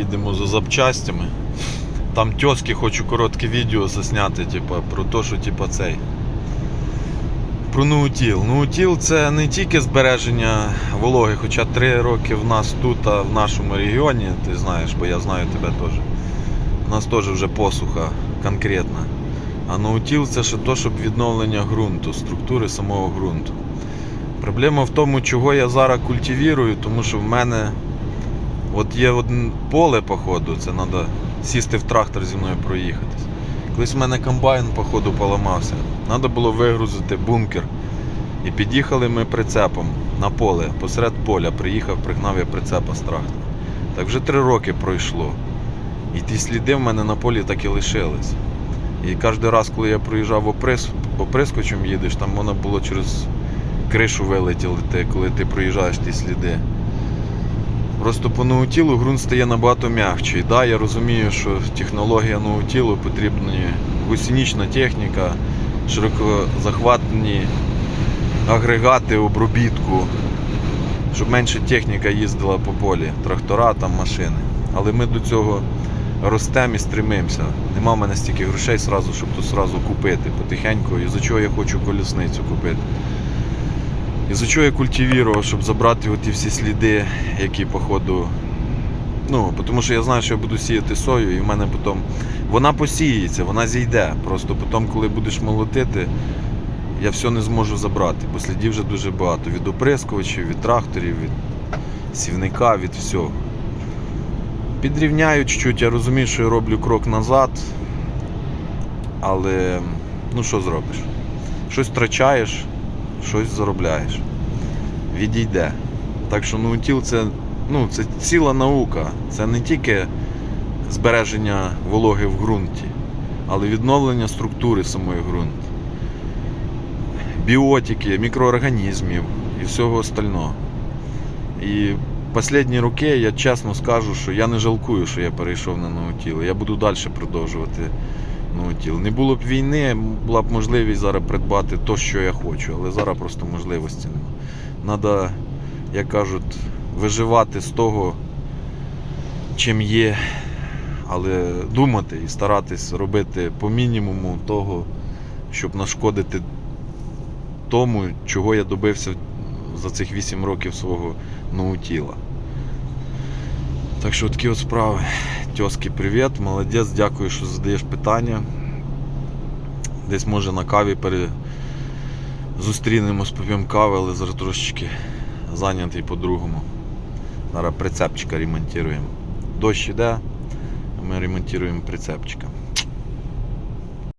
Їдемо за запчастями. Там тьоски хочу коротке відео засняти, типа, про те, що типа цей. Про ноутіл. Ноутіл це не тільки збереження вологи, хоча три роки в нас тут, а в нашому регіоні, ти знаєш, бо я знаю тебе теж. У нас теж вже посуха конкретна. А ноутіл це ще то, щоб відновлення ґрунту, структури самого ґрунту. Проблема в тому, чого я зараз культивірую, тому що в мене от є одне поле, походу, це треба сісти в трактор зі мною проїхатись. Колись в мене комбайн, походу, поламався. Треба було вигрузити бункер. І під'їхали ми прицепом на поле, посеред поля. Приїхав, пригнав я прицепа з трактора. Так вже три роки пройшло. І ті сліди в мене на полі так і лишились. І кожен раз, коли я проїжджав оприс, оприскочем їдеш, там воно було через кришу вилетіли, коли ти проїжджаєш ті сліди. Просто по ноутілу ґрунт стає набагато м'якший. Да, я розумію, що технологія ноутілу потрібна гусенична техніка, широкозахватні агрегати обробітку, щоб менше техніка їздила по полі, трактора, там машини. Але ми до цього ростемо і стремимося. Нема в мене стільки грошей сразу, щоб тут сразу купити потихеньку. І за чого я хочу колісницю купити. І за чого я культивірував, щоб забрати оті всі сліди, які походу. Ну, тому що я знаю, що я буду сіяти сою, і в мене потім. Вона посіється, вона зійде. Просто потім, коли будеш молотити, я все не зможу забрати, бо слідів вже дуже багато. Від оприскувачів, від тракторів, від сівника, від всього. Підрівняю чуть-чуть, я розумію, що я роблю крок назад. Але ну що зробиш? Щось втрачаєш, щось заробляєш. Відійде. Так що ноутіл це, ну, це ціла наука. Це не тільки збереження вологи в ґрунті, але відновлення структури самої ґрунту. Біотики, мікроорганізмів і всього остального. І останні роки я чесно скажу, що я не жалкую, що я перейшов на ноутіл. Я буду далі продовжувати ноутіл. Не було б війни, була б можливість зараз придбати те, що я хочу, але зараз просто можливості немає. Треба, як кажуть, виживати з того, чим є, але думати і старатись робити по мінімуму того, щоб нашкодити тому, чого я добився за цих 8 років свого ноутіла. Так що такі от справи. Тьоски, привіт, молодець, дякую, що задаєш питання. Десь може на каві пере... зустрінемось, поп'ємо кави, але зараз трошечки зайнятий по-другому. Зараз прицепчика ремонтуємо. Дощ іде, ми ремонтуємо прицепчика.